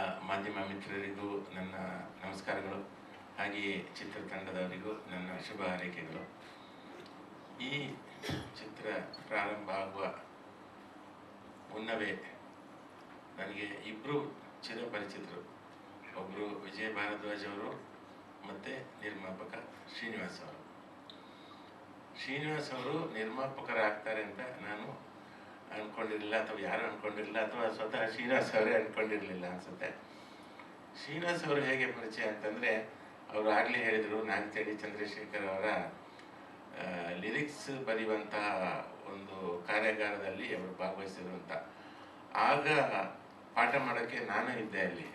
ಮಾಧ್ಯಮ ಮಿತ್ರರಿಗೂ ನನ್ನ ನಮಸ್ಕಾರಗಳು. ಹಾಗೆಯೇ ಚಿತ್ರತಂಡದವರಿಗೂ ನನ್ನ ಶುಭ ಹಾರೈಕೆಗಳು. ಈ ಚಿತ್ರ ಪ್ರಾರಂಭ ಆಗುವ ಮುನ್ನವೇ ನನಗೆ ಇಬ್ಬರು ಚಿರಪರಿಚಿತರು. ಒಬ್ಬರು ವಿಜಯ ಭಾರದ್ವಾಜ್ ಅವರು ಮತ್ತು ನಿರ್ಮಾಪಕ ಶ್ರೀನಿವಾಸ್ ಅವರು. ಶ್ರೀನಿವಾಸ್ ಅವರು ನಿರ್ಮಾಪಕರಾಗ್ತಾರೆ ಅಂತ ನಾನು ಅಂದ್ಕೊಂಡಿರಲಿಲ್ಲ ಅಥವಾ ಯಾರು ಅಂದ್ಕೊಂಡಿರಲಿಲ್ಲ ಅಥವಾ ಸ್ವತಃ ಶ್ರೀನಿವಾಸ್ ಅವರೇ ಅಂದ್ಕೊಂಡಿರಲಿಲ್ಲ ಅನಿಸುತ್ತೆ. ಶ್ರೀನಿವಾಸ್ ಅವರು ಹೇಗೆ ಪರಿಚಯ ಅಂತಂದರೆ, ಅವರು ಆಗಲೇ ಹೇಳಿದರು ನಾಗತೇಡಿ ಚಂದ್ರಶೇಖರ್ ಅವರ ಲಿರಿಕ್ಸ್ ಬರೆಯುವಂತಹ ಒಂದು ಕಾರ್ಯಾಗಾರದಲ್ಲಿ ಅವರು ಭಾಗವಹಿಸಿದರು ಅಂತ. ಆಗ ಪಾಠ ಮಾಡೋಕ್ಕೆ ನಾನು ಇದ್ದೆ ಅಲ್ಲಿ.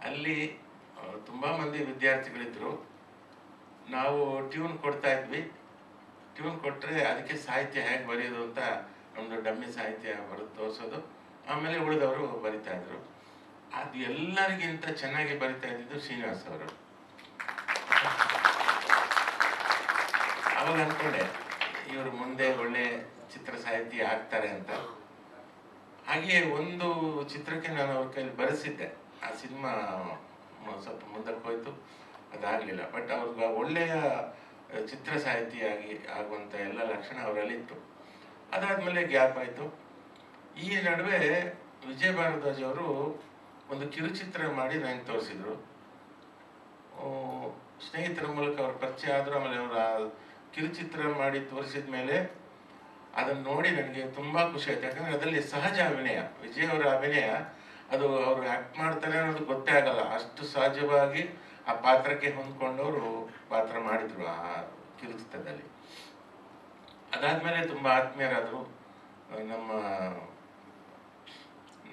ಅಲ್ಲಿ ತುಂಬ ಮಂದಿ ವಿದ್ಯಾರ್ಥಿಗಳಿದ್ದರು ನಾವು ಟ್ಯೂನ್ ಕೊಡ್ತಾ ಇದ್ವಿ. ಟ್ಯೂನ್ ಕೊಟ್ಟರೆ ಅದಕ್ಕೆ ಸಾಹಿತ್ಯ ಹೇಗೆ ಬರೆಯೋದು ಅಂತ ನಮ್ಮದು ಡಮ್ಮಿ ಸಾಹಿತ್ಯ ಬರೆದು ತೋರಿಸೋದು. ಆಮೇಲೆ ಉಳಿದವರು ಬರಿತಾ ಇದ್ರು. ಅದು ಎಲ್ಲರಿಗಿಂತ ಚೆನ್ನಾಗಿ ಬರಿತಾ ಇದ್ದಿದ್ದು ಶ್ರೀನಿವಾಸ್ ಅವರು. ಅವಾಗ ಅಂದ್ಕೊಂಡೆ ಇವರು ಮುಂದೆ ಒಳ್ಳೆ ಚಿತ್ರ ಸಾಹಿತಿ ಆಗ್ತಾರೆ ಅಂತ. ಹಾಗೆ ಒಂದು ಚಿತ್ರಕ್ಕೆ ನಾನು ಅವ್ರ ಕೈಲಿ ಬರೆಸಿದ್ದೆ. ಆ ಸಿನಿಮಾ ಸ್ವಲ್ಪ ಮುಂದಕ್ಕೆ ಹೋಯ್ತು. ಅದಾಗಲಿಲ್ಲ. ಬಟ್ ಅವ್ರಿಗೆ ಒಳ್ಳೆಯ ಚಿತ್ರ ಸಾಹಿತಿಯಾಗಿ ಆಗುವಂಥ ಎಲ್ಲ ಲಕ್ಷಣ ಅವರಲ್ಲಿತ್ತು. ಅದಾದಮೇಲೆ ಗ್ಯಾಪ್ ಆಯಿತು. ಈ ನಡುವೆ ವಿಜಯ ಭಾರದ್ವಾಜ್ ಅವರು ಒಂದು ಕಿರುಚಿತ್ರ ಮಾಡಿ ನನಗೆ ತೋರಿಸಿದ್ರು. ಸ್ನೇಹಿತರ ಮೂಲಕ ಅವ್ರ ಪರಿಚಯ ಆದರು, ಆಮೇಲೆ ಅವರ ಕಿರುಚಿತ್ರ ಮಾಡಿ ತೋರಿಸಿದ ಮೇಲೆ ಅದನ್ನು ನೋಡಿ ನನಗೆ ತುಂಬ ಖುಷಿ ಆಯ್ತು. ಯಾಕಂದರೆ ಅದರಲ್ಲಿ ಸಹಜ ಅಭಿನಯ, ವಿಜಯ್ ಅವರ ಅಭಿನಯ, ಅದು ಅವರು ಆ್ಯಕ್ಟ್ ಮಾಡ್ತಾರೆ ಅನ್ನೋದು ಗೊತ್ತೇ ಆಗಲ್ಲ. ಅಷ್ಟು ಸಹಜವಾಗಿ ಆ ಪಾತ್ರಕ್ಕೆ ಹೊಂದ್ಕೊಂಡವರು ಪಾತ್ರ ಮಾಡಿದ್ರು ಆ ಕಿರುಚಿತ್ರದಲ್ಲಿ. ಅದಾದ್ಮೇಲೆ ತುಂಬ ಆತ್ಮೀಯರಾದರು ನಮ್ಮ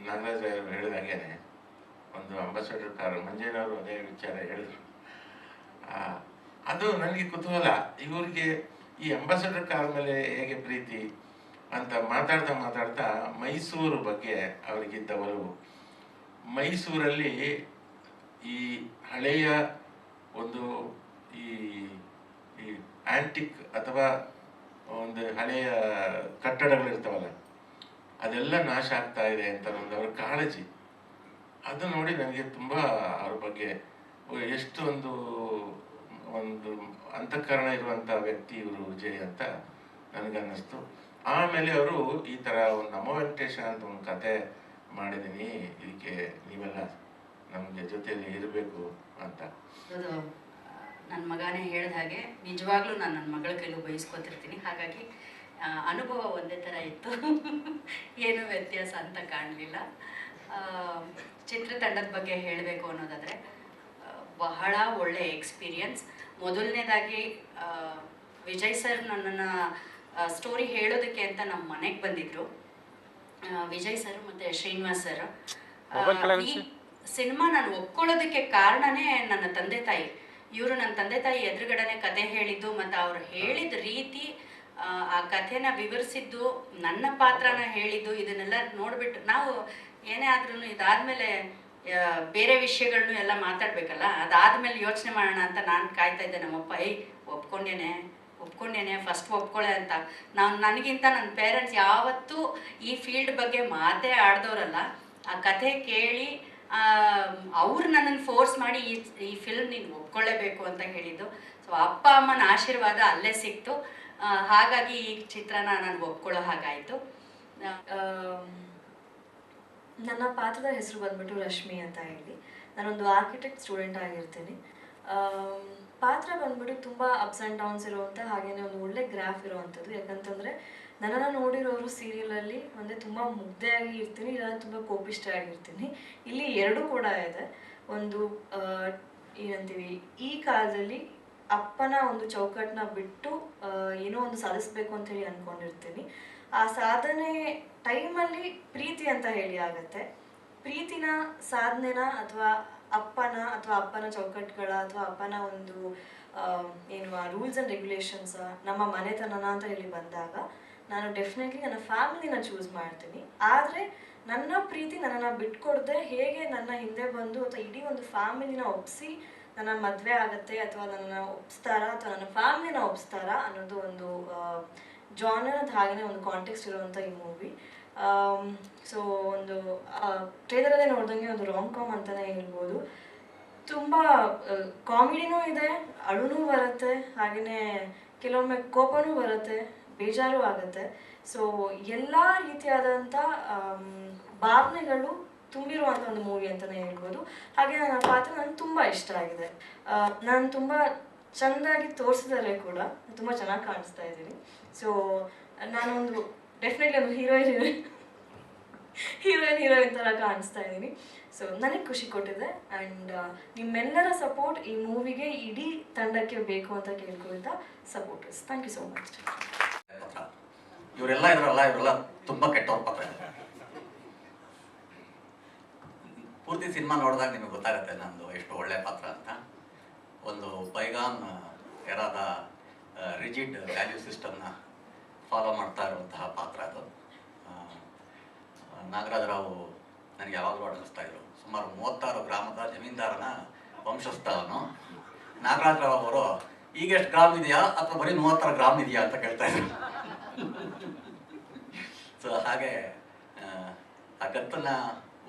ನಾಗರಾಜ್ ಹೇಳಿದ ಹಾಗೇನೆ, ಒಂದು ಅಂಬಾಸಡರ್ ಕಾರ್ ಮಂಜೇನವರು ಅದೇ ವಿಚಾರ ಹೇಳಿದ್ರು. ಅದು ನನಗೆ ಕುತೂಹಲ. ಇವರಿಗೆ ಈ ಅಂಬಾಸಡರ್ ಕಾರ್ ಮೇಲೆ ಹೇಗೆ ಪ್ರೀತಿ ಅಂತ ಮಾತಾಡ್ತಾ ಮಾತಾಡ್ತಾ ಮೈಸೂರು ಬಗ್ಗೆ ಅವರಿಗಿದ್ದ ಒಲವು. ಮೈಸೂರಲ್ಲಿ ಈ ಹಳೆಯ ಒಂದು ಈ ಆಂಟಿಕ್ ಅಥವಾ ಒಂದು ಹಳೆಯ ಕಟ್ಟಡಗಳಿರ್ತಾವಲ್ಲ, ಅದೆಲ್ಲ ನಾಶ ಆಗ್ತಾ ಇದೆ ಅಂತ ಒಂದು ಅವರ ಕಾಳಜಿ. ಅದು ನೋಡಿ ನನಗೆ ತುಂಬ ಅವ್ರ ಬಗ್ಗೆ ಎಷ್ಟು ಒಂದು ಒಂದು ಅಂತಃಕರಣ ಇರುವಂಥ ವ್ಯಕ್ತಿ ಇವರು ವಿಜಯ್ ಅಂತ ನನಗನ್ನಿಸ್ತು. ಆಮೇಲೆ ಅವರು ಈ ಥರ ಒಂದು ನಮೋ ವೆಂಕಟೇಶ ಅಂತ ಒಂದು ಕತೆ ಮಾಡಿದ್ದೀನಿ ಇದಕ್ಕೆ ನೀವೆಲ್ಲ ನಮಗೆ ಜೊತೆಯಲ್ಲಿ ಇರಬೇಕು ಅಂತ. ನನ್ನ ಮಗನೇ ಹೇಳಿದ ಹಾಗೆ ನಿಜವಾಗ್ಲೂ ನಾನು ನನ್ನ ಮಗಳ ಕೈಲೂ ಬಯಸ್ಕೊತಿರ್ತೀನಿ. ಹಾಗಾಗಿ ಅನುಭವ ಒಂದೇ ಥರ ಇತ್ತು. ಏನು ವ್ಯತ್ಯಾಸ ಅಂತ ಕಾಣಲಿಲ್ಲ. ಚಿತ್ರತಂಡದ ಬಗ್ಗೆ ಹೇಳಬೇಕು ಅನ್ನೋದಾದರೆ ಬಹಳ ಒಳ್ಳೆ ಎಕ್ಸ್ಪೀರಿಯನ್ಸ್. ಮೊದಲನೇದಾಗಿ ವಿಜಯ್ ಸರ್ ನನ್ನನ್ನು ಸ್ಟೋರಿ ಹೇಳೋದಕ್ಕೆ ಅಂತ ನಮ್ಮ ಮನೆಗೆ ಬಂದಿದ್ರು. ಆ, ವಿಜಯ್ ಸರ್ ಮತ್ತು ಶ್ರೀನಿವಾಸ್ ಸರ್. ಈ ಸಿನಿಮಾ ನಾನು ಒಪ್ಕೊಳ್ಳೋದಕ್ಕೆ ಕಾರಣನೇ ನನ್ನ ತಂದೆ ತಾಯಿ. ಇವರು ನನ್ನ ತಂದೆ ತಾಯಿ ಎದುರುಗಡೆನೆ ಕತೆ ಹೇಳಿದ್ದು ಮತ್ತು ಅವ್ರು ಹೇಳಿದ ರೀತಿ ಆ, ಕಥೆನ ವಿವರಿಸಿದ್ದು ನನ್ನ ಪಾತ್ರನ ಹೇಳಿದ್ದು ಇದನ್ನೆಲ್ಲ ನೋಡ್ಬಿಟ್ಟು ನಾವು ಏನೇ ಆದ್ರೂ ಇದಾದ್ಮೇಲೆ ಬೇರೆ ವಿಷಯಗಳನ್ನು ಎಲ್ಲ ಮಾತಾಡ್ಬೇಕಲ್ಲ? ಅದಾದ್ಮೇಲೆ ಯೋಚನೆ ಮಾಡೋಣ ಅಂತ ನಾನು ಕಾಯ್ತಾ ಇದ್ದೆ ನಮ್ಮಪ್ಪ ಐ ಒಪ್ಕೊಂಡೇನೆ ಒಪ್ಕೊಂಡೇನೆ ಫಸ್ಟ್ ಒಪ್ಕೊಳ್ಳೆ ಅಂತ. ನಾನು ನನಗಿಂತ ನನ್ನ ಪೇರೆಂಟ್ಸ್ ಯಾವತ್ತೂ ಈ ಫೀಲ್ಡ್ ಬಗ್ಗೆ ಮಾತೇ ಆಡ್ದವ್ರಲ್ಲ. ಆ ಕಥೆ ಕೇಳಿ ಅವ್ರು ನನ್ನನ್ನು ಫೋರ್ಸ್ ಮಾಡಿ ಈ ಈ ಫಿಲ್ಮ್ ನೀನು ಒಪ್ಕೊಳ್ಳೇಬೇಕು ಅಂತ ಹೇಳಿದ್ದು. ಸೊ ಅಪ್ಪ ಅಮ್ಮನ ಆಶೀರ್ವಾದ ಅಲ್ಲೇ ಸಿಕ್ತು. ಹಾಗಾಗಿ ಈ ಚಿತ್ರನ ನಾನು ಒಪ್ಕೊಳ್ಳೋ ಹಾಗಾಯಿತು. ನನ್ನ ಪಾತ್ರದ ಹೆಸರು ಬಂದ್ಬಿಟ್ಟು ರಶ್ಮಿ ಅಂತ ಹೇಳಿ. ನಾನೊಂದು ಆರ್ಕಿಟೆಕ್ಟ್ ಸ್ಟೂಡೆಂಟ್ ಆಗಿರ್ತೀನಿ. ಪಾತ್ರ ಬಂದ್ಬಿಟ್ಟು ತುಂಬ ಅಪ್ಸ್ ಆ್ಯಂಡ್ ಡೌನ್ಸ್ ಇರುವಂಥ ಹಾಗೇನೆ ಒಂದು ಒಳ್ಳೆ ಗ್ರಾಫ್ ಇರುವಂಥದ್ದು ಯಾಕಂತಂದರೆ ನನ್ನನ್ನು ನೋಡಿರೋರು ಸೀರಿಯಲಲ್ಲಿ ಒಂದೇ ತುಂಬ ಮುಗ್ಧೆಯಾಗಿ ಇರ್ತೀನಿ ಇಲ್ಲ ತುಂಬ ಕೋಪಿಷ್ಟ ಆಗಿರ್ತೀನಿ ಇಲ್ಲಿ ಎರಡೂ ಕೂಡ ಇದೆ. ಒಂದು ಏನಂತೀವಿ, ಈ ಕಾಲದಲ್ಲಿ ಅಪ್ಪನ ಒಂದು ಚೌಕಟ್ಟನ್ನ ಬಿಟ್ಟು ಏನೋ ಒಂದು ಸಾಧಿಸ್ಬೇಕು ಅಂತ ಹೇಳಿ ಅಂದ್ಕೊಂಡಿರ್ತೀನಿ ಆ ಸಾಧನೆ ಟೈಮಲ್ಲಿ ಪ್ರೀತಿ ಅಂತ ಹೇಳಿ ಆಗತ್ತೆ. ಪ್ರೀತಿನ ಸಾಧನೆನ ಅಥವಾ ಅಪ್ಪನ ಅಥವಾ ಅಪ್ಪನ ಚೌಕಟ್ಟುಗಳ ಅಥವಾ ಅಪ್ಪನ ಒಂದು ಏನು ರೂಲ್ಸ್ ಆ್ಯಂಡ್ ರೆಗ್ಯುಲೇಷನ್ಸ್, ನಮ್ಮ ಮನೆತನನ ಅಂತ ಹೇಳಿ ಬಂದಾಗ ನಾನು ಡೆಫಿನೆಟ್ಲಿ ನನ್ನ ಫ್ಯಾಮಿಲಿನ ಚೂಸ್ ಮಾಡ್ತೀನಿ. ಆದರೆ ನನ್ನ ಪ್ರೀತಿ ನನ್ನನ್ನು ಬಿಟ್ಕೊಡದೆ ಹೇಗೆ ನನ್ನ ಹಿಂದೆ ಬಂದು ಅಥವಾ ಇಡೀ ಒಂದು ಫ್ಯಾಮಿಲಿನ ಒಪ್ಸಿ ನನ್ನ ಮದುವೆ ಆಗುತ್ತೆ ಅಥವಾ ನನ್ನ ಒಪ್ಸ್ತಾರಾ ಅಥವಾ ನನ್ನ ಫ್ಯಾಮಿಲಿನ ಒಪ್ಸ್ತಾರಾ ಅನ್ನೋದು ಒಂದು ಜಾನರದ ಹಾಗೆಯೇ ಒಂದು ಕಾಂಟೆಕ್ಸ್ಟ್ ಇರುವಂಥ ಈ ಮೂವಿ ಸೊ ಒಂದು ಟ್ರೇಲರಲ್ಲೇ ನೋಡ್ದಂಗೆ ಒಂದು ರಾಮ್ ಕಾಮ್ ಅಂತಲೇ ಹೇಳ್ಬೋದು. ತುಂಬ ಕಾಮಿಡಿನೂ ಇದೆ, ಅಳುನೂ ಬರುತ್ತೆ ಹಾಗೆಯೇ ಕೆಲವೊಮ್ಮೆ ಕೋಪನೂ ಬರುತ್ತೆ. ಬೇಜಾರು ಆಗುತ್ತೆ ಸೊ ಎಲ್ಲ ರೀತಿಯಾದಂಥ ಭಾವನೆಗಳು ತುಂಬಿರುವಂಥ ಒಂದು ಮೂವಿ ಅಂತಲೇ ಹೇಳ್ಬೋದು. ಹಾಗೆ ನನ್ನ ಪಾತ್ರ ನನಗೆ ತುಂಬ ಇಷ್ಟ ಆಗಿದೆ. ನಾನು ತುಂಬ ಚೆಂದಾಗಿ ತೋರಿಸಿದರೆ ಕೂಡ. ತುಂಬ ಚೆನ್ನಾಗಿ ಕಾಣಿಸ್ತಾ ಇದ್ದೀನಿ. ಸೊ ನಾನೊಂದು ಡೆಫಿನೆಟ್ಲಿ ಒಂದು ಹೀರೋಯಿನ್ ಹೀರೋಯಿನ್ ಹೀರೋಯಿನ್ ಥರ ಕಾಣಿಸ್ತಾ ಇದ್ದೀನಿ. ಸೊ ನನಗೆ ಖುಷಿ ಕೊಟ್ಟಿದೆ. ಆ್ಯಂಡ್ ನಿಮ್ಮೆಲ್ಲರ ಸಪೋರ್ಟ್ ಈ ಮೂವಿಗೆ ಇಡೀ ತಂಡಕ್ಕೆ ಬೇಕು ಅಂತ ಕೇಳ್ಕೊಳ್ತಾ supporters thank you so much ಇವರೆಲ್ಲ ಇದ್ರಲ್ಲ, ಇವರೆಲ್ಲ ತುಂಬಾ ಕೆಟ್ಟವ್ರ ಪಾತ್ರ. ಪೂರ್ತಿ ಸಿನಿಮಾ ನೋಡಿದಾಗ ನಿಮಗೆ ಗೊತ್ತಾಗುತ್ತೆ ನಂದು ಎಷ್ಟು ಒಳ್ಳೆ ಪಾತ್ರ ಅಂತ. ಒಂದು ಬೈಗಾನ್ ಎರಾದ ರಿಜಿಡ್ ವ್ಯಾಲ್ಯೂ ಸಿಸ್ಟಮ್ನ ಫಾಲೋ ಮಾಡ್ತಾ ಇರುವಂತಹ ಪಾತ್ರ ಅದು. ನಾಗರಾಜ್ ನಾಗರಾಜರಾವು ನನಗೆ ಯಾವಾಗಲೂ ಅಡಗಿಸ್ತಾ ಇದ್ರು. ಸುಮಾರು ಮೂವತ್ತಾರು ಗ್ರಾಮದ ಜಮೀನ್ದಾರನ ವಂಶಸ್ಥ ಅವನು. ನಾಗರಾಜರಾವ್ ಅವರು ಈಗ ಎಷ್ಟು ಗ್ರಾಮ್ ಇದೆಯಾ? ಅಥವಾ ಬರೀ ಮೂವತ್ತರ ಗ್ರಾಮ್ ಇದೆಯಾ ಅಂತ ಕೇಳ್ತಾ ಇದ್ರು ಸೊ ಹಾಗೆ ಆ, ಕತ್ತನ್ನ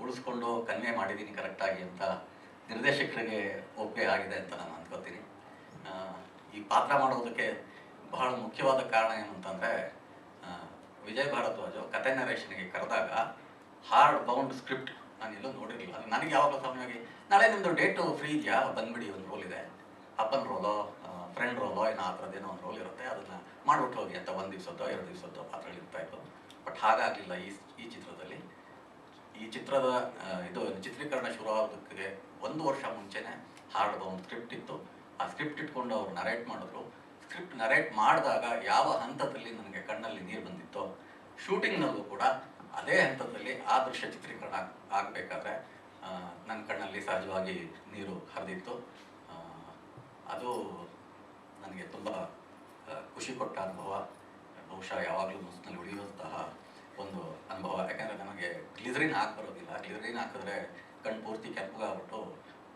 ಉಳಿಸ್ಕೊಂಡು ಕನ್ವೆ ಮಾಡಿದ್ದೀನಿ ಕರೆಕ್ಟಾಗಿ ಅಂತ ನಿರ್ದೇಶಕರಿಗೆ ಒಪ್ಪಿಗೆ ಆಗಿದೆ ಅಂತ ನಾನು ಅನ್ಕೋತೀನಿ ಆ, ಈ ಪಾತ್ರ ಮಾಡೋದಕ್ಕೆ ಬಹಳ ಮುಖ್ಯವಾದ ಕಾರಣ ಏನು ಅಂತಂದರೆ ವಿಜಯ್ ಭಾರದ್ವಾಜ್ ಕತೆ ನರೇಷನ್ಗೆ ಕರೆದಾಗ ಹಾರ್ಡ್ ಬೌಂಡ್ ಸ್ಕ್ರಿಪ್ಟ್ ನಾನು ಎಲ್ಲೂ ನೋಡಿರಲಿಲ್ಲ. ನನಗೆ ಯಾವಾಗ ಸಾಮಾನ್ಯವಾಗಿ ನಾಳೆ ನಿಮ್ಮದು ಡೇಟು ಫ್ರೀ ಇದೆಯಾ? ಬಂದ್ಬಿಡಿ ಒಂದು ರೋಲ್ ಇದೆ. ಅಪ್ಪನ ರೋಲೋ ಏನೋ ಆ ಥರದ್ದೇನೋ ಒಂದು ರೋಲ್ ಇರುತ್ತೆ, ಅದನ್ನು ಮಾಡಿಬಿಟ್ಟು ಹೋಗಿ ಅಂತ ಒಂದು ದಿವಸದ್ದೋ, ಎರಡು ದಿವಸದ್ದೋ ಪಾತ್ರಗಳು ಇರ್ತಾ ಇತ್ತು ಬಟ್ ಹಾಗಾಗಲಿಲ್ಲ ಈ ಈ ಚಿತ್ರದಲ್ಲಿ, ಈ ಚಿತ್ರದ ಇದು ಚಿತ್ರೀಕರಣ ಶುರು ಆಗೋದಕ್ಕೆ ಒಂದು ವರ್ಷ ಮುಂಚೆನೇ ಹಾಡೋದು ಒಂದು ಸ್ಕ್ರಿಪ್ಟ್ ಇತ್ತು. ಆ ಸ್ಕ್ರಿಪ್ಟ್ ಇಟ್ಕೊಂಡು ಅವರು ನರೇಟ್ ಮಾಡಿದ್ರು. ಸ್ಕ್ರಿಪ್ಟ್ ನರೇಟ್ ಮಾಡಿದಾಗ ಯಾವ ಹಂತದಲ್ಲಿ ನನಗೆ ಕಣ್ಣಲ್ಲಿ ನೀರು ಬಂದಿತ್ತೋ ಶೂಟಿಂಗ್ನಲ್ಲೂ ಕೂಡ ಅದೇ ಹಂತದಲ್ಲಿ ಆ ದೃಶ್ಯ ಚಿತ್ರೀಕರಣ ಆಗಬೇಕಾದ್ರೆ ನನ್ನ ಕಣ್ಣಲ್ಲಿ ಸಹಜವಾಗಿ ನೀರು ಹರಿದಿತ್ತು. ಅದು ನನಗೆ ತುಂಬ ಖುಷಿ ಕೊಟ್ಟ ಅನುಭವ. ಬಹುಶಃ ಯಾವಾಗಲೂ ಮನಸ್ಸಿನಲ್ಲಿ ಉಳಿಯುವಂತಹ ಒಂದು ಅನುಭವ. ಯಾಕಂದರೆ ನನಗೆ ಗ್ಲಿಸರಿನ್ ಹಾಕಿ ಬರೋದಿಲ್ಲ. ಗ್ಲಿಸರಿನ್ ಹಾಕಿದ್ರೆ ಕಣ್ಣು ಪೂರ್ತಿ ಕೆಂಪಗಾಗ್ಬಿಟ್ಟು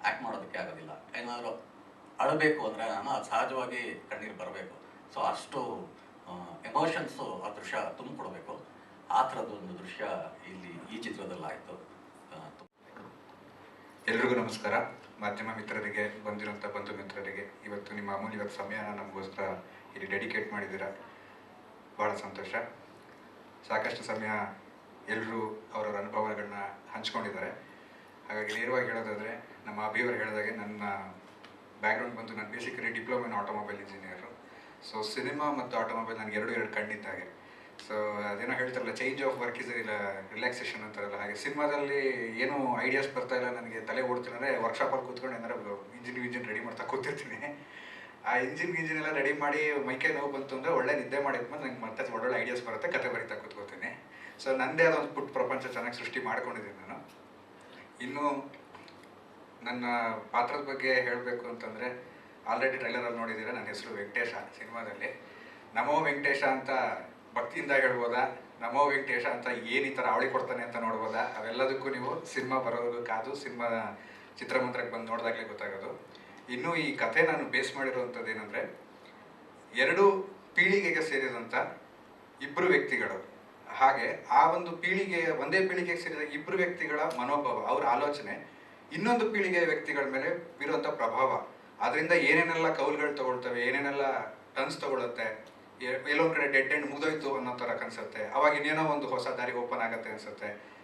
ಆ್ಯಕ್ಟ್ ಮಾಡೋದಕ್ಕೆ ಆಗೋದಿಲ್ಲ. ಏನಾದರೂ ಅಳಬೇಕು ಅಂದರೆ ನಾನು ಸಹಜವಾಗಿ ಕಣ್ಣೀರು ಬರಬೇಕು. ಸೊ ಅಷ್ಟು ಎಮೋಷನ್ಸು ಆ ದೃಶ್ಯ ತುಂಬಿಕೊಡ್ಬೇಕು. ಆ ಥರದ್ದೊಂದು ದೃಶ್ಯ ಇಲ್ಲಿ ಈ ಚಿತ್ರದಲ್ಲಾಯಿತು. ಎಲ್ರಿಗೂ ನಮಸ್ಕಾರ. ಮಾಧ್ಯಮ ಮಿತ್ರರಿಗೆ ಬಂದಿರೋಂಥ ಬಂಧು ಮಿತ್ರರಿಗೆ, ಇವತ್ತು ನಿಮ್ಮ ಅಮೂಲ್ಯವಾದ ಸಮಯನ ನಮಗೋಸ್ಕರ ಇಲ್ಲಿ ಡೆಡಿಕೇಟ್ ಮಾಡಿದ್ದೀರಾ? ಭಾಳ ಸಂತೋಷ. ಸಾಕಷ್ಟು ಸಮಯ ಎಲ್ಲರೂ ಅವರವರ ಅನುಭವಗಳನ್ನ ಹಂಚ್ಕೊಂಡಿದ್ದಾರೆ. ಹಾಗಾಗಿ ನೇರವಾಗಿ ಹೇಳೋದಾದರೆ, ನಮ್ಮ ಅಭಿಯವರು ಹೇಳಿದಾಗೆ ನನ್ನ ಬ್ಯಾಕ್ಗ್ರೌಂಡ್ ಬಂದು ನಾನು basically diploma in automobile engineer so cinema ಮತ್ತು ಆಟೋಮೊಬೈಲ್ ನನಗೆ ಎರಡು ಎರಡು ಕಣ್ಣಿದ್ದಾಗೆ. ಸೊ ಅದೇನೋ ಹೇಳ್ತಾರಲ್ಲ ಚೇಂಜ್ ಆಫ್ ವರ್ಕ್ ಇಸ್ ಇಲ್ಲ ರಿಲ್ಯಾಕ್ಸೇಷನ್ ಅಂತಾರಲ್ಲ ಹಾಗೆ. ಸಿನಿಮಾದಲ್ಲಿ ಏನೂ ಐಡಿಯಾಸ್ ಬರ್ತಾ ಇಲ್ಲ ನನಗೆ, ತಲೆ ಓಡ್ತೀನಿ ಅಂದರೆ ವರ್ಕ್ಶಾಪಲ್ಲಿ ಕೂತ್ಕೊಂಡು ಏನಾರ ಇಂಜಿನ್ ಇಂಜಿನ್ ರೆಡಿ ಮಾಡ್ತಾ ಕೂತಿರ್ತೀನಿ. ಆ ಇಂಜಿನ್ ಗಿಂಜಿನ್ ಎಲ್ಲ ರೆಡಿ ಮಾಡಿ ಮೈಕೈ ನೋವು ಬಂತು ಅಂದರೆ ಒಳ್ಳೆ ನಿದ್ದೆ ಮಾಡಿದ್ಮೇಲೆ ನಂಗೆ ಮತ್ತೆ ಒಳ್ಳೊಳ್ಳೆ ಐಡಿಯಾಸ್ ಬರುತ್ತೆ, ಕತೆ ಬರೀತಾ ಕೂತ್ಕೋತೀನಿ. ಸೊ ನನ್ನದೇ ಅದೊಂದು ಒಂದು ಪುಟ್ಟ ಪ್ರಪಂಚ ಚೆನ್ನಾಗಿ ಸೃಷ್ಟಿ ಮಾಡ್ಕೊಂಡಿದ್ದೀನಿ ನಾನು. ಇನ್ನು ನನ್ನ ಪಾತ್ರದ ಬಗ್ಗೆ ಹೇಳಬೇಕು ಅಂತಂದರೆ ಆಲ್ರೆಡಿ ಟ್ರೈಲರಲ್ಲಿ ನೋಡಿದ್ದೀರಾ, ನನ್ನ ಹೆಸರು ವೆಂಕಟೇಶ ಸಿನಿಮಾದಲ್ಲಿ. ನಮೋ ವೆಂಕಟೇಶ ಅಂತ ಭಕ್ತಿಯಿಂದ ಹೇಳ್ಬೋದಾ? ನಮೋ ವೆಂಕಟೇಶ ಅಂತ ಏನು ಈ ಥರ ಅವಳಿ ಕೊಡ್ತಾನೆ ಅಂತ ನೋಡ್ಬೋದಾ? ಅವೆಲ್ಲದಕ್ಕೂ ನೀವು ಸಿನಿಮಾ ಬರೋದು ಕಾದು ಸಿನಿಮಾ ಚಿತ್ರಮಂದಿರಕ್ಕೆ ಬಂದು ನೋಡಿದಾಗಲೇ ಗೊತ್ತಾಗೋದು. ಇನ್ನು ಈ ಕಥೆ ನಾನು ಬೇಸ್ ಮಾಡಿರುವಂಥದ್ದು ಏನಂದರೆ, ಎರಡು ಪೀಳಿಗೆಗೆ ಸೇರಿದಂಥ ಇಬ್ಬರು ವ್ಯಕ್ತಿಗಳು, ಹಾಗೆ ಆ ಒಂದು ಪೀಳಿಗೆ ಒಂದೇ ಪೀಳಿಗೆಗೆ ಸೇರಿದ ಇಬ್ಬರು ವ್ಯಕ್ತಿಗಳ ಮನೋಭಾವ, ಅವರ ಆಲೋಚನೆ, ಇನ್ನೊಂದು ಪೀಳಿಗೆಯ ವ್ಯಕ್ತಿಗಳ ಮೇಲೆ ಬೀರುವಂಥ ಪ್ರಭಾವ. ಅದರಿಂದ ಏನೇನೆಲ್ಲ ಕೌಲ್ಗಳು ತಗೊಳ್ತವೆ, ಏನೇನೆಲ್ಲ ಟನ್ಸ್ ತಗೊಳುತ್ತೆ ಎ- ಎಲ್ಲೊಂದ್ ಕಡೆ ಡೆಡ್ ಎಂಡ್ ಮುಗಿದೋಯ್ತು ಅನ್ನೋ ಥರ ಕನ್ಸುತ್ತೆ. ಅವಾಗ ಇನ್ನೇನೋ ಒಂದು ಹೊಸ ದಾರಿ ಓಪನ್ ಆಗುತ್ತೆ ಅನ್ಸುತ್ತೆ.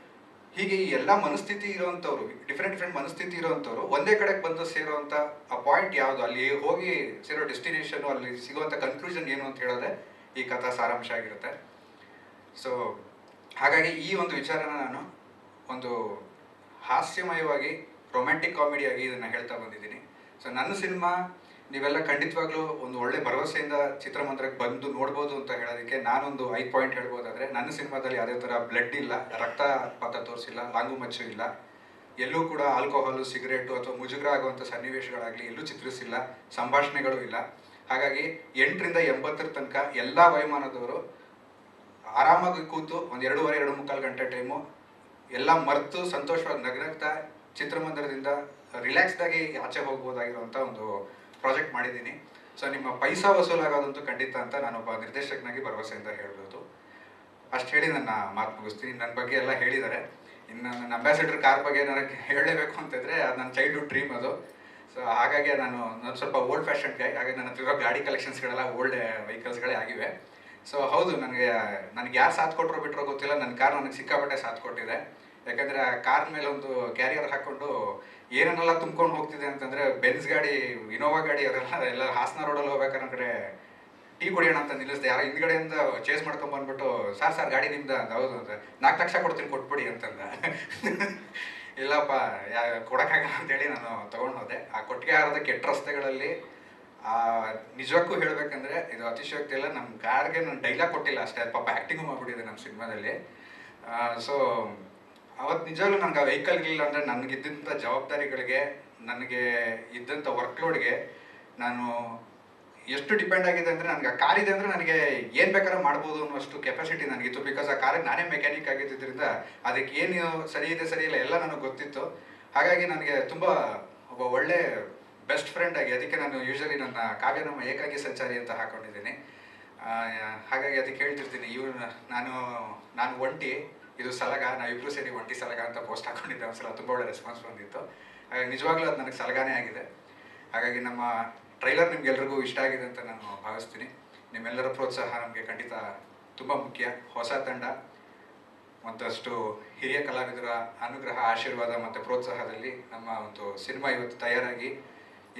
ಹೀಗೆ ಈ ಎಲ್ಲ ಮನಸ್ಥಿತಿ ಇರುವಂಥವ್ರು ಡಿಫ್ರೆಂಟ್ ಡಿಫ್ರೆಂಟ್ ಮನಸ್ಥಿತಿ ಇರುವಂಥವ್ರು ಒಂದೇ ಕಡೆಗೆ ಬಂದು ಸೇರುವಂಥ ಆ ಪಾಯಿಂಟ್ ಯಾವುದು? ಅಲ್ಲಿ ಹೋಗಿ ಸೇರೋ ಡೆಸ್ಟಿನೇಷನ್ ಅಲ್ಲಿ ಸಿಗುವಂಥ ಕನ್ಕ್ಲೂಷನ್ ಏನು ಅಂತ ಹೇಳೋದೇ ಈ ಕಥಾ ಸಾರಾಂಶ ಆಗಿರುತ್ತೆ. ಸೊ ಹಾಗಾಗಿ ಈ ಒಂದು ವಿಚಾರನ ನಾನು ಒಂದು ಹಾಸ್ಯಮಯವಾಗಿ ರೊಮ್ಯಾಂಟಿಕ್ ಕಾಮಿಡಿಯಾಗಿ ಇದನ್ನು ಹೇಳ್ತಾ ಬಂದಿದ್ದೀನಿ. ಸೊ ನನ್ನ ಸಿನಿಮಾ ನೀವೆಲ್ಲ ಖಂಡಿತವಾಗ್ಲೂ ಒಂದು ಒಳ್ಳೆ ಭರವಸೆಯಿಂದ ಚಿತ್ರಮಂದಿರಕ್ಕೆ ಬಂದು ನೋಡ್ಬೋದು ಅಂತ ಹೇಳೋದಕ್ಕೆ ನಾನೊಂದು ಐ ಪಾಯಿಂಟ್ ಹೇಳ್ಬೋದಾದ್ರೆ, ನನ್ನ ಸಿನಿಮಾದಲ್ಲಿ ಯಾವುದೇ ಥರ ಬ್ಲಡ್ ಇಲ್ಲ ರಕ್ತಪಾತ ತೋರಿಸಿಲ್ಲ, ಲಾಂಗು ಮಚ್ಚು ಇಲ್ಲ, ಎಲ್ಲೂ ಕೂಡ ಆಲ್ಕೋಹಾಲು ಸಿಗರೇಟು ಅಥವಾ ಮುಜುಗರ ಆಗುವಂಥ ಸನ್ನಿವೇಶಗಳಾಗಲಿ ಎಲ್ಲೂ ಚಿತ್ರಿಸಿಲ್ಲ, ಸಂಭಾಷಣೆಗಳು ಇಲ್ಲ. ಹಾಗಾಗಿ ಎಂಟರಿಂದ ಎಂಬತ್ತರ ತನಕ ಎಲ್ಲ ವಯಮಾನದವರು ಆರಾಮಾಗಿ ಕೂತು ಒಂದು ಎರಡೂವರೆ, ಎರಡು ಮುಕ್ಕಾಲು ಗಂಟೆ ಟೈಮು ಎಲ್ಲ ಮರೆತು ಸಂತೋಷವಾಗಿ ನಗನಗ್ತಾ ಚಿತ್ರಮಂದಿರದಿಂದ ರಿಲ್ಯಾಕ್ಸ್ದಾಗಿ ಆಚೆ ಹೋಗ್ಬೋದಾಗಿರುವಂಥ ಒಂದು ಪ್ರಾಜೆಕ್ಟ್ ಮಾಡಿದ್ದೀನಿ. ಸೊ ನಿಮ್ಮ ಪೈಸಾ ವಸೂಲಾಗೋದಂತೂ ಖಂಡಿತ ಅಂತ ನಾನೊಬ್ಬ ನಿರ್ದೇಶಕನಾಗಿ ಅಂತ ಹೇಳ್ಬೋದು. ಅಷ್ಟು ಹೇಳಿ ನನ್ನ ಮಾತು ಮುಗಿಸ್ತೀನಿ. ನನ್ನ ಬಗ್ಗೆ ಎಲ್ಲ ಹೇಳಿದ್ದಾರೆ. ಇನ್ನು ನನ್ನ ಅಂಬಾಸಿಡರ್ ಕಾರ್ ಬಗ್ಗೆ ನನಗೆ ಹೇಳಲೇಬೇಕು ಅಂತಿದ್ರೆ ಅದು ನನ್ನ ಚೈಲ್ಡ್ಹುಡ್ ಡ್ರೀಮ್ ಅದು. ಸೊ ಹಾಗಾಗಿ ನಾನು ನಾನು ಸ್ವಲ್ಪ ಓಲ್ಡ್ ಫ್ಯಾಷನ್ ಗೈ ಹಾಗೆ ನನ್ನ ಹತ್ರ ಗಾಡಿ ಕಲೆಕ್ಷನ್ಸ್ಗಳೆಲ್ಲ ಓಲ್ಡ್ ವೆಹಿಕಲ್ಸ್ಗಳೇ ಆಗಿವೆ. ಸೊ ಹೌದು, ನನಗೆ ನನಗೆ ಯಾರು ಸಾಥ್ ಕೊಟ್ಟರು ಬಿಟ್ಟರೋ ಗೊತ್ತಿಲ್ಲ. ನನ್ನ ಕಾರ್ ನನಗೆ ಸಿಕ್ಕಾಪಟ್ಟೆ ಸಾಥ್ ಕೊಟ್ಟಿದೆ. ಯಾಕಂದರೆ ಆ ಕಾರ್ ಮೇಲೆ ಒಂದು ಕ್ಯಾರಿಯರ್ ಹಾಕ್ಕೊಂಡು ಏನನ್ನೆಲ್ಲ ತುಂಬ್ಕೊಂಡು ಹೋಗ್ತಿದೆ ಅಂತಂದರೆ ಬೆನ್ಸ್ ಗಾಡಿ ಇನೋವಾ ಗಾಡಿ, ಅದೆಲ್ಲ, ಎಲ್ಲ ಹಾಸನ ರೋಡಲ್ಲಿ ಹೋಗ್ಬೇಕಂದ್ರೆ ಟೀ ಕುಡಿಯೋಣ ಅಂತ ನಿಲ್ಲಿಸ್ದೆ. ಯಾರು ಹಿಂದ್ಗಡೆಯಿಂದ ಚೇಸ್ ಮಾಡ್ಕೊಂಡ್ ಬಂದ್ಬಿಟ್ಟು, ಸರ್ ಸರ್, ಗಾಡಿ ನಿಮ್ದು ಅಂತ. ಹೌದು ಅಂತ ನಾಲ್ಕು ಲಕ್ಷ ಕೊಡ್ತೀನಿ, ಕೊಟ್ಬಿಡಿ ಅಂತಂದ. ಇಲ್ಲಪ್ಪ, ಯಾ, ಕೊಡೋಕ್ಕಾಗಲ್ಲ ಅಂತೇಳಿ ನಾನು ತಗೊಂಡು ಹೋದೆ. ಆ ಕೊಟ್ಟಿಗೆ ಆರದ ಕೆಟ್ಟ ರಸ್ತೆಗಳಲ್ಲಿ, ಆ, ನಿಜಕ್ಕೂ ಹೇಳ್ಬೇಕಂದ್ರೆ ಇದು ಅತಿಶಯೋಕ್ತಿ ಇಲ್ಲ ನಮ್ಮ ಕಾರ್ಗೆ ನಾನು ಡೈಲಾಗ್ ಕೊಟ್ಟಿಲ್ಲ ಅಷ್ಟೇ. ಪಾಪ ಆ್ಯಕ್ಟಿಂಗು ಮಾಡ್ಬಿಟ್ಟಿದೆ ನಮ್ಮ ಸಿನಿಮಾದಲ್ಲಿ ಸೊ ಅವತ್ತು ನಿಜವಾಗ್ಲೂ ನನಗೆ ಆ ವೆಹಿಕಲ್ ಇಲ್ಲ ಅಂದರೆ ನನಗಿದ್ದಂಥ ಜವಾಬ್ದಾರಿಗಳಿಗೆ, ನನಗೆ ಇದ್ದಂಥ ವರ್ಕ್ಲೋಡ್ಗೆ ನಾನು ಎಷ್ಟು ಡಿಪೆಂಡ್ ಆಗಿದೆ ಅಂದರೆ ನನಗೆ ಆ ಕಾರ್ ಇದೆ ಅಂದರೆ ನನಗೆ ಏನು ಬೇಕಾದ್ರೂ ಮಾಡ್ಬೋದು ಅನ್ನೋಷ್ಟು ಕೆಪಾಸಿಟಿ ನನಗಿತ್ತು ಬಿಕಾಸ್ ಆ ಕಾರಿಗೆ ನಾನೇ ಮೆಕ್ಯಾನಿಕ್ ಆಗಿದ್ದರಿಂದ ಅದಕ್ಕೆ ಏನು ಸರಿ ಇದೆ, ಸರಿ ಇಲ್ಲ ಎಲ್ಲ ನನಗೆ ಗೊತ್ತಿತ್ತು. ಹಾಗಾಗಿ ನನಗೆ ತುಂಬ ಒಬ್ಬ ಒಳ್ಳೆ ಬೆಸ್ಟ್ ಫ್ರೆಂಡ್ ಆಗಿ, ಅದಕ್ಕೆ ನಾನು ಯೂಶಲಿ ನನ್ನ ಕಾವ್ಯ ನಮ್ಮ ಏಕಾಗಿ ಸಂಚಾರಿ ಅಂತ ಹಾಕೊಂಡಿದ್ದೀನಿ. ಹಾಗಾಗಿ ಅದಕ್ಕೆ ಹೇಳ್ತಿರ್ತೀನಿ ಇವ್ರು ನಾನು ನಾನು ಒಂಟಿ. ಇದು ಸಲಗ, ನಾವಿಬ್ರು ಸೇರಿ ಒಂಟಿ ಸಲಗ ಅಂತ ಪೋಸ್ಟ್ ಹಾಕೊಂಡಿದ್ದೆ, ಒಂದ್ಸಲ ತುಂಬ ಒಳ್ಳೆ ರೆಸ್ಪಾನ್ಸ್ ಬಂದಿತ್ತು. ಹಾಗಾಗಿ ನಿಜವಾಗ್ಲೂ ಅದು ನನಗೆ ಸಲಗಾನೇ ಆಗಿದೆ. ಹಾಗಾಗಿ ನಮ್ಮ ಟ್ರೈಲರ್ ನಿಮ್ಗೆಲ್ರಿಗೂ ಇಷ್ಟ ಆಗಿದೆ ಅಂತ ನಾನು ಭಾವಿಸ್ತೀನಿ. ನಿಮ್ಮೆಲ್ಲರ ಪ್ರೋತ್ಸಾಹ ನಮಗೆ ಖಂಡಿತ ತುಂಬ ಮುಖ್ಯ. ಹೊಸ ತಂಡ, ಮತ್ತಷ್ಟು ಹಿರಿಯ ಕಲಾವಿದರ ಅನುಗ್ರಹ, ಆಶೀರ್ವಾದ ಮತ್ತು ಪ್ರೋತ್ಸಾಹದಲ್ಲಿ ನಮ್ಮ ಒಂದು ಸಿನಿಮಾ ಇವತ್ತು ತಯಾರಾಗಿ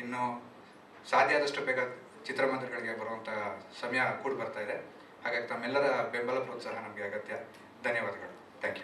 ಇನ್ನು ಸಾಧ್ಯ ಆದಷ್ಟು ಬೇಗ ಚಿತ್ರಮಂದಿರಗಳಿಗೆ ಬರುವಂಥ ಸಮಯ ಕೂಡ ಬರ್ತಾ ಇದೆ. ಹಾಗಾಗಿ ತಮ್ಮೆಲ್ಲರ ಬೆಂಬಲ ಪ್ರೋತ್ಸಾಹ ನಮಗೆ ಅಗತ್ಯ. ಧನ್ಯವಾದಗಳು. Thank you